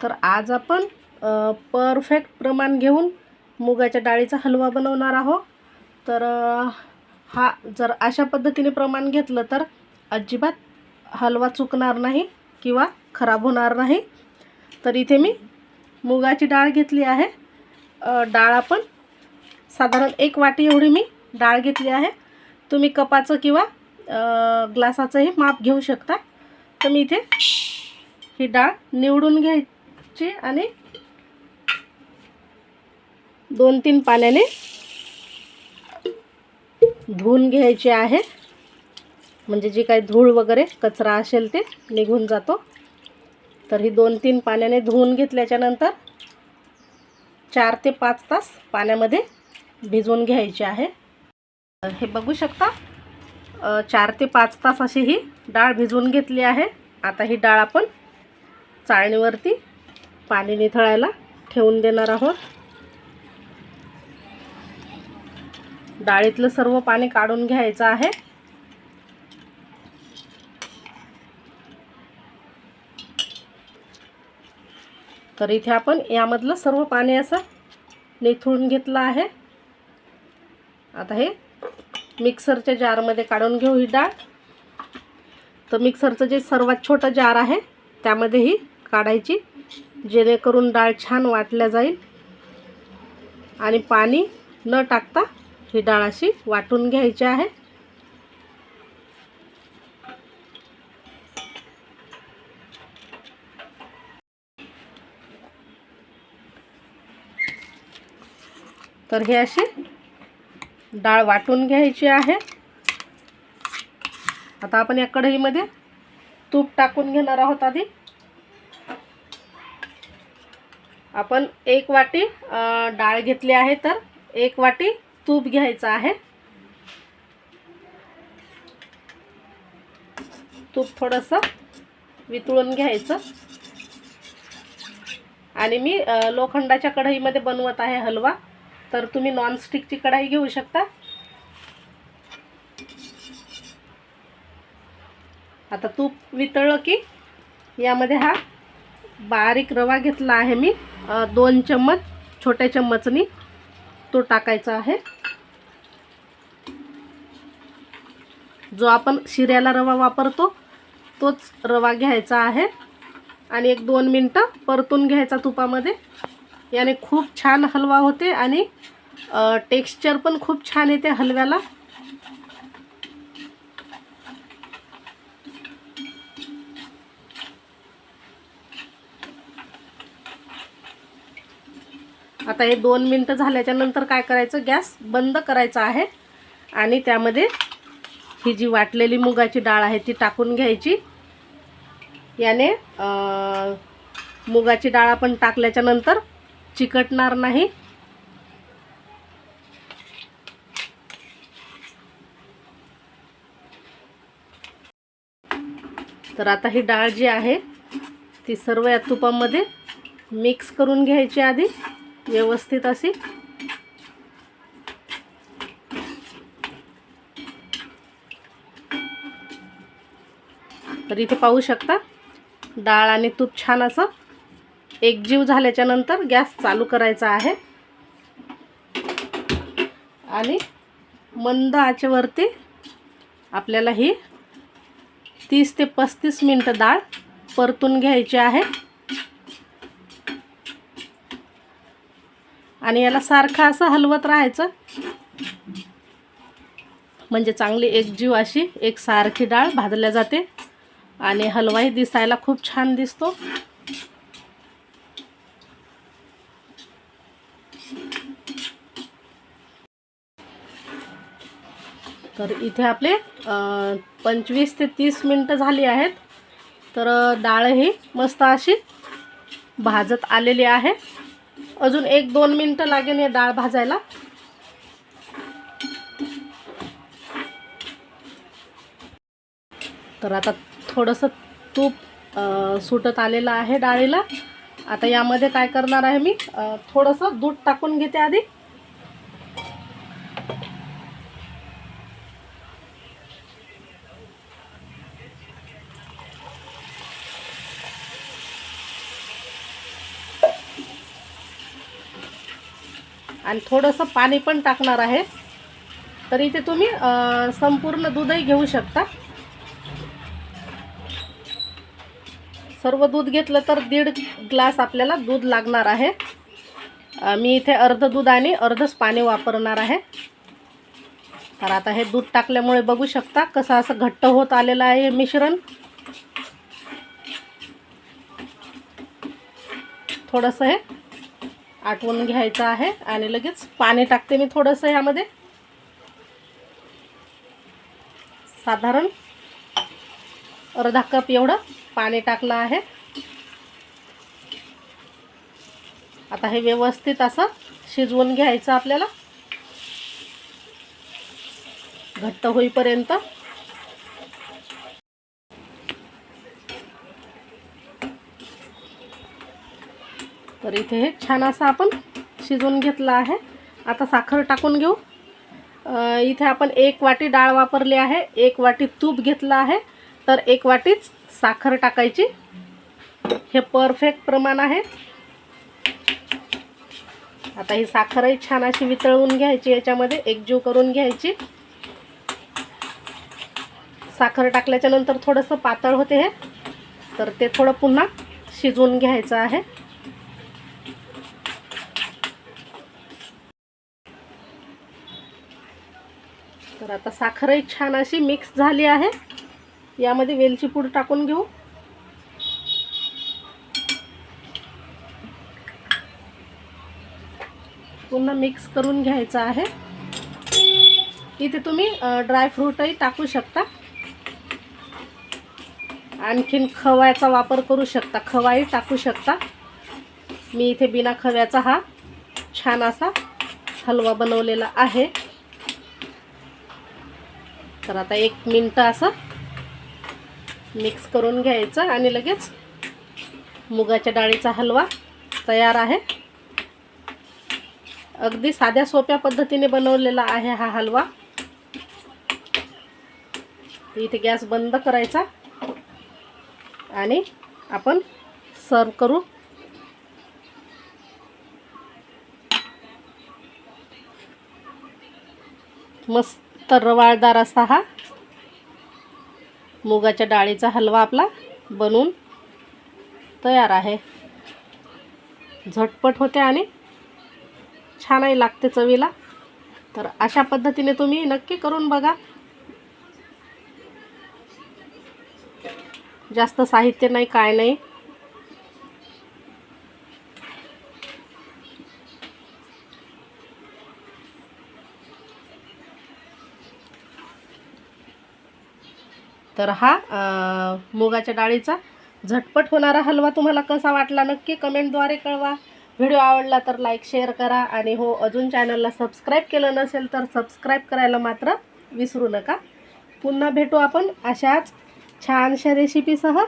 तर आज आपण परफेक्ट प्रमाण घेऊन मुगाच्या डाळीचा हलवा बनवणार आहोत. तर हा जर अशा पद्धतीने प्रमाण घेतलं तर अजिबात हलवा चुकणार नाही किंवा खराब होणार नाही. तर इथे मी मुगाची डाळ घेतली आहे. डाळ आपण साधारण एक वाटी एवढी मी डाळ घेतली आहे. तुम्ही कपाचं किंवा ग्लासाचंही माप घेऊ शकता. तर मी इथे ही डाळ निवडून घ्याय घ्यायची आणि दोन तीन पाण्याने धुवून घ्यायची आहे. म्हणजे जी काही धूळ वगैरे कचरा असेल ते निघून जातो. तर ही दोन तीन पाण्याने धुवून घेतल्याच्यानंतर चार ते पाच तास पाण्यामध्ये भिजवून घ्यायची आहे. हे बघू शकता चार ते पाच तास अशी ही डाळ भिजवून घेतली आहे. आता ही डाळ आपण चाळणीवरती पाणी निथळायला ठेवून देणार आहोत. डाळीतलं सर्व पाणी काढून घ्यायचं आहे. तर इथे आपण यामधलं सर्व पाणी असं निथळून घेतलं आहे. आता हे मिक्सरच्या जारमध्ये काढून घेऊ ही डाळ. तर मिक्सरचं जे सर्वात छोटं जार आहे त्यामध्ये ही काढायची जेणेकरून डाळ छान वाटल्या जाईल. आणि पाणी न टाकता ही डाळ अशी वाटून घ्यायची आहे. तर हे अशी डाळ वाटून घ्यायची आहे. आता आपण या कढईमध्ये तूप टाकून घेणार आहोत आधी. आपण एक वाटी डाळ घेतली आहे तर एक वाटी तूप घ्यायचं आहे. तूप थोडंसं वितळून घ्यायचं. आणि मी लोखंडाच्या कढईमध्ये बनवत आहे हलवा. तर तुम्ही नॉनस्टिकची कढाई घेऊ शकता. आता तूप वितळलं की यामध्ये हा बारीक रवा घेतला आहे मी. दोन चम्मच छोट्या चम्मचनी तो टाकायचा आहे. जो आपण शिऱ्याला रवा वापरतो तोच रवा घ्यायचा आहे. आणि एक दोन मिनटं परतून घ्यायचा तुपामध्ये. याने खूप छान हलवा होते आणि टेक्स्चर पण खूप छान येते हलव्याला. आता हे दोन मिनटं झाल्याच्यानंतर काय करायचं? गॅस बंद करायचा आहे. आणि त्यामध्ये ही जी वाटलेली मुगाची डाळ आहे ती टाकून घ्यायची. याने मुगाची डाळ आपण टाकल्याच्या नंतर चिकटणार नाही. तर आता ही डाळ जी आहे ती सर्व या तुपामध्ये मिक्स करून घ्यायची आधी. व्यवस्थित अशी. तर इथे पाहू शकता डाळ आणि तूप छान असं एकजीव झाल्याच्यानंतर गॅस चालू करायचा आहे. आणि मंद आचेवरती आपल्याला ही तीस ते पस्तीस मिनटं डाळ परतून घ्यायची आहे. आणि याला सारखं असं हलवत राहायचं. म्हणजे चांगली एकजीव अशी एक सारखी डाळ भाजल्या जाते. आणि हलवाही दिसायला खूप छान दिसतो. तर इथे आपले पंचवीस ते तीस मिनटं झाली आहेत. तर डाळ ही मस्त अशी भाजत आलेली आहे. अजून एक दोन मिनटं लागेल हे डाळ भाजायला. तर आता थोडंसं तूप सुटत आलेलं आहे डाळीला. आता यामध्ये काय करणार आहे मी? थोडंसं दूध टाकून घेते आधी. आणि थोडंसं पाणी पण टाकणार आहे. तर इथे तुम्ही संपूर्ण दूधही घेऊ शकता. सर्व दूध घेतलं तर दीड ग्लास आपल्याला दूध लागणार आहे. मी इथे अर्ध दूध आणि अर्धच पाणी वापरणार आहे. तर आता हे दूध टाकल्यामुळे बघू शकता कसं असं घट्ट होत आलेलं आहे हे मिश्रण. थोडंसं हे आटवून घ्यायचं आहे आणि लगेच पाणी टाकते मी थोडंसं ह्यामध्ये. साधारण अर्धा कप एवढं पाणी टाकलं आहे. आता हे व्यवस्थित असं शिजवून घ्यायचं आपल्याला. घट्ट होईपर्यंत. तर इथे हे छान असं आपण शिजवून घेतलं आहे. आता साखर टाकून घेऊ. इथे आपण एक वाटी डाळ वापरली आहे. एक वाटी तूप घेतलं आहे. तर एक वाटीच साखर टाकायची. हे परफेक्ट प्रमाण आहे. आता ही साखरही छान अशी वितळवून घ्यायची. याच्यामध्ये एकजीव करून घ्यायची. साखर टाकल्याच्या नंतर थोडंसं पातळ होते हे. तर ते थोडं पुन्हा शिजवून घ्यायचं आहे. तर आता साखरही छान अशी मिक्स झाली आहे. यामध्ये वेलची पूड टाकून घेऊ. पुन्हा मिक्स करून घ्यायचं आहे. इथे तुम्ही ड्रायफ्रूटही टाकू शकता. आणखीन खव्याचा वापर करू शकता. खवाही टाकू शकता. मी इथे बिना खव्याचा हा छान असा हलवा बनवलेला आहे. तर आता एक मिनटं असं मिक्स करून घ्यायचं आणि लगेच मुगाच्या डाळीचा हलवा तयार आहे. अगदी साध्या सोप्या पद्धतीने बनवलेला आहे हा हलवा. इथे गॅस बंद करायचा आणि आपण सर्व करू. मस्त रवाळदार असा हा. मुगाच्या डाळीचा हलवा आपला बनवून तयार आहे. झटपट होते आणि छानही लागते चवीला. तर अशा पद्धतीने तुम्ही नक्की करून बघा. जास्त साहित्य नाही काय नाही. तर हा मुगाच्या डाळीचा. झटपट होणारा हलवा तुम्हाला कसा वाटला नक्की कमेंटद्वारे कळवा. व्हिडिओ आवडला तर लाईक शेअर करा आणि हो अजून चॅनलला सबस्क्राईब केलं नसेल तर सबस्क्राईब करायला मात्र विसरू नका. पुन्हा भेटू आपण अशाच छानशा रेसिपीसह